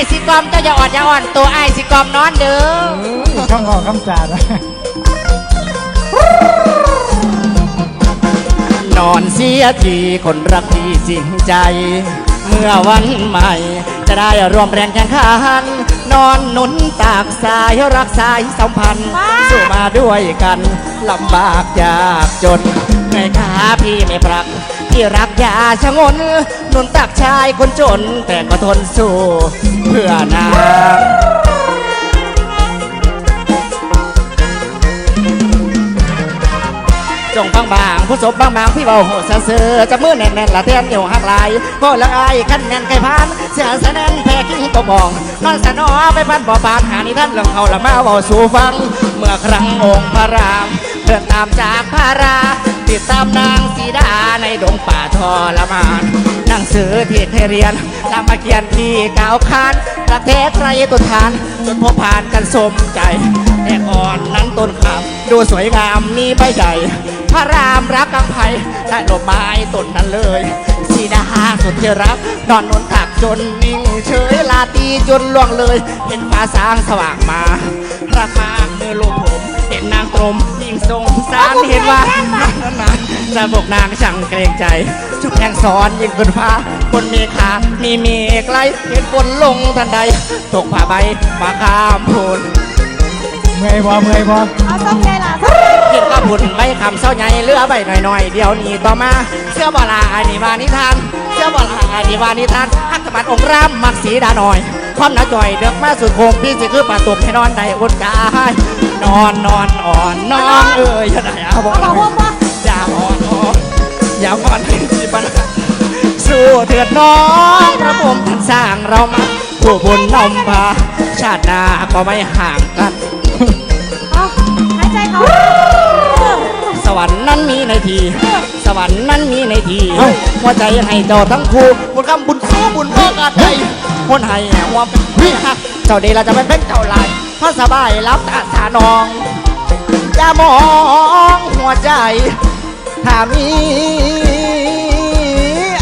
ายสิกอมเจ้าอย่าอ่อนอย่าอ่อนตัวไอ้ายสิกอมนอนเด้อ ข้างออกคำจาดนะนอนเสียทีคนรักที่จริงใจ เมื่อวันใหม่ จะได้รวมแรงแข่งขัน นอนหนุนตากสายรักสายสัมพันธ์สู้มาด้วยกันลำบากยากจนไงขาพี่ไม่ปรัก ที่รักอย่าชะงนหนุนตักชายคนจน แต่ก็ทนสู้ เพื่อนางจงบางบางผู้ศพบางบางพี่เบาโหดเสือจะมือแน่นแน่นละเทียนเหนียวหักลายโคละไอ้ขั้นแน่นไก่พาน เสียแสดงแพ้กิ้งตกบองนอนสนอไปพันบ่อปานหานิท่านเรื่องเขาละมาเบาสู่ฟัง เมื่อครั้งองค์พระรามเดินตามจากพระราติดตามนางสีดาในดงป่าทรมานหนัง สือที่เคยเรียนนำมาเขียนที่กล่าวคานประเทศใครตัวทานจนพบผ่านกันสมใจแต่ก่อนนั้นต้นขามดูสวยงามมีใบใหญ่ พระรามรักกังไพได้หลบไม้ต้นนั้นเลยสีดาสุดที่รัก นอนนอนถักจนนิ่งเฉยลาตีจนล่วงเลย เห็นฟ้าสางสว่างมารักมากเมื่อลูกผม เห็นนางตรม ยิ่งทรงสารเห็นว่านั้นนั้นจะบอกนางช่างเกรงใจ ชุดแห่งสอนยิ่งบนฟ้าบนเมฆามีเมฆไล่เห็นฝนลงทันใด ตกผ้าใบมาข้ามโพนเมื่อยบ่เมื่อยบ่เอาส้มใหญ่ล่ะส้มใหญ่กินก็พุ่นใบคำเศร้าใหญ่เหลือใบหน่อยๆเดี๋ยวนี้ต่อมาเสื้อบอลาอันนี้วานิทาน เสื้อบอลาอันนี้วานิทานฮักสมันองค์รามมักสีดาหน่อย ความหนาจ่อยเดือกมาสุดโคงพี่สิคือป่าตุกให้นอนได้อุ่นกายนอนนอนอ่อนนอนเอ้ยอย่าได้อาบอบอกว่าว่าอย่าอ่อนอ่อนอย่าอ่อนให้สิปัญหาสู้เถิดน้องพระผมท่านสร้างเรามาผู้บุญนำพาชาติหน้าก็ไม่ห่างกัน นั้นมีในที สวรรค์นั้นมีในทีหัวใจให้เจ้าทั้งคู่บุญคำบุญสู้บุญบอกอาใจคนให้หัวเป็นพี่ฮักเจ้าเดเราจะเป็นเพ่งเจ้าลายพระสบายรับตาสานอง อย่ามองหัวใจ ถ้ามี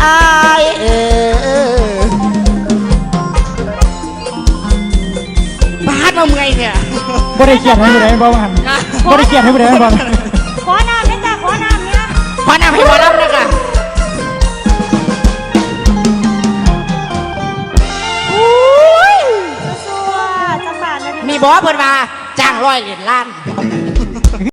อายเออบ้านเราเมื่อยเนี่ย บ่ได้เขียนให้ผู้ใดบ่ว่าหันบ่ได้เขียนให้ผู้ใดบ่ขอ เนี่ยพอนำให้หมอรับนะกันสัวๆจังหวะนั้นมีบอสเพิ่นมาจ้างร้อยเหรียญล้าน